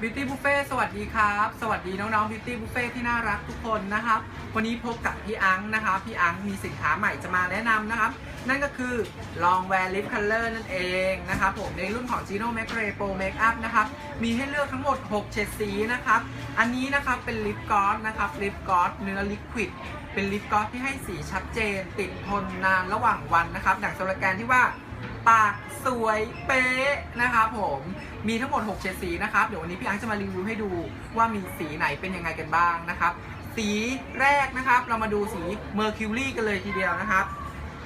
Beauty Buffet สวัสดีครับ สวัสดีน้องๆ Beauty Buffet ที่น่ารักทุกคนนะครับ วันนี้พบกับพี่อังนะครับพี่อังมีสินค้าใหม่จะมาแนะนำนะครับ นั่นก็คือ Long Wear Lip Color นั่นเองนะครับผมในรุ่นของ Gino m a c r a e Pro Makeup นะครับมีให้เลือกทั้งหมด 6 เฉดสีนะครับ อันนี้นะครับเป็นลิปกลอสนะครับลิปกลอสเนื้อลิควิดเป็นลิปกลอสที่ให้สีชัดเจน ติดทนนานระหว่างวันนะครับดังสโลแกนที่ว่า ปากสวยเป๊ะนะครับผมมีทั้งหมด6เฉดสีนะครับเดี๋ยววันนี้พี่อังจะมารีวิวให้ดูว่ามีสีไหนเป็นยังไงกันบ้างนะครับ สีแรกนะครับ เรามาดูสี Mercury กันเลยทีเดียวนะครับ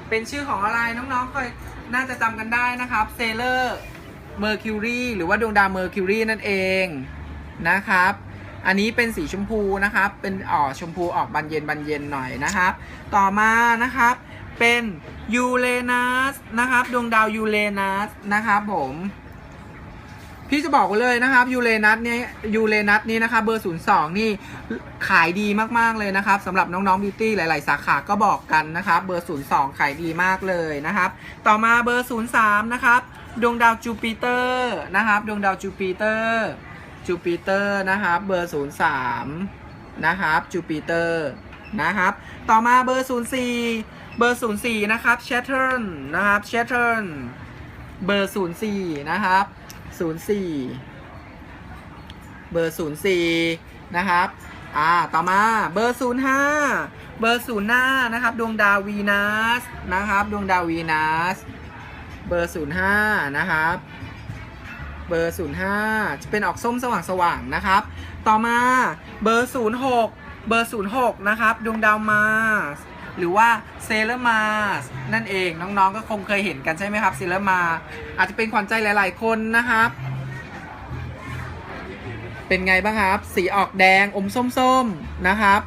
เป็นชื่อของอะไรน้องๆเคยน่าจะจำกันได้นะครับ Sailor Mercury หรือว่าดวงดาว Mercury นั่นเองนะครับ อันนี้เป็นสีชมพูนะครับ เป็นออกชมพูออกบานเย็นบานเย็นหน่อยนะครับ ต่อมานะครับ เป็นยูเรนัสนะครับ ดวงดาวยูเรนัสนะครับผมพี่จะบอกเลยนะครับยูเรนัสเนี่ยยูเรนัสนี้นะครับเบอร์ 02 นี่ขายดีมากๆเลยนะครับสำหรับน้องๆบิวตี้หลาย ๆ สาขาก็บอกกันนะครับเบอร์ 02 ขายดีมากเลยนะครับ ต่อมาเบอร์ 03 นะครับดวงดาวจูปิเตอร์นะครับดวงดาวจูปิเตอร์จูปิเตอร์นะครับเบอร์ 03 นะครับจูปิเตอร์นะครับ ต่อมาเบอร์ 04 เบอร์ 04 นะครับ Saturn นะครับ Saturn เบอร์ 04 นะครับ 04 เบอร์ 04 นะครับ อ่า ต่อมาเบอร์ 05 เบอร์05นะครับ ดวงดาววีนัสนะครับ ดวงดาววีนัส เบอร์ 05 นะครับเบอร์ 05 จะเป็นออกส้มสว่างๆนะครับ ต่อมาเบอร์ 06 เบอร์ 06 นะครับ ดวงดาวมาส หรือว่าเซเลอร์มาสนั่นเองน้องๆก็คงเคยเห็นกันใช่ไหมครับเซเลอร์มาอาจจะเป็นขวัญใจหลายๆคนนะครับ เป็นไงบ้างครับ สีออกแดงอมส้มๆนะครับ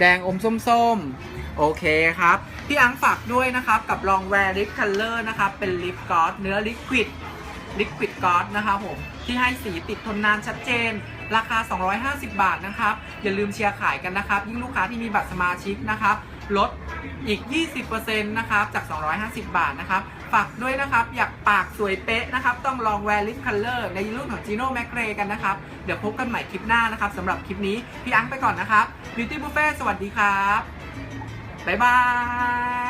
แดงอมส้มๆโอเคครับ พี่อังฝากด้วยนะครับกับลองแวร์ลิปคัลเลอร์นะครับเป็นลิปกอสเนื้อลิควิด ลิควิดกอสนะครับผม ที่ให้สีติดทนนานชัดเจน ราคา 250 บาทนะครับ อย่าลืมเชียร์ขายกันนะครับ ยิ่งลูกค้าที่มีบัตรสมาชิกนะครับลดอีก 20%นะครับ จาก 250 บาทนะครับ ฝากด้วยนะครับ อยากปากสวยเป๊ะนะครับ ต้องลองแวร์ลิปคัลเลอร์ในรุ่นของ Gino m a c r a e กันนะครับ เดี๋ยวพบกันใหม่คลิปหน้านะครับสำหรับคลิปนี้ พี่อังไปก่อนนะครับ Beauty Buffet สวัสดีครับ บ๊ายบาย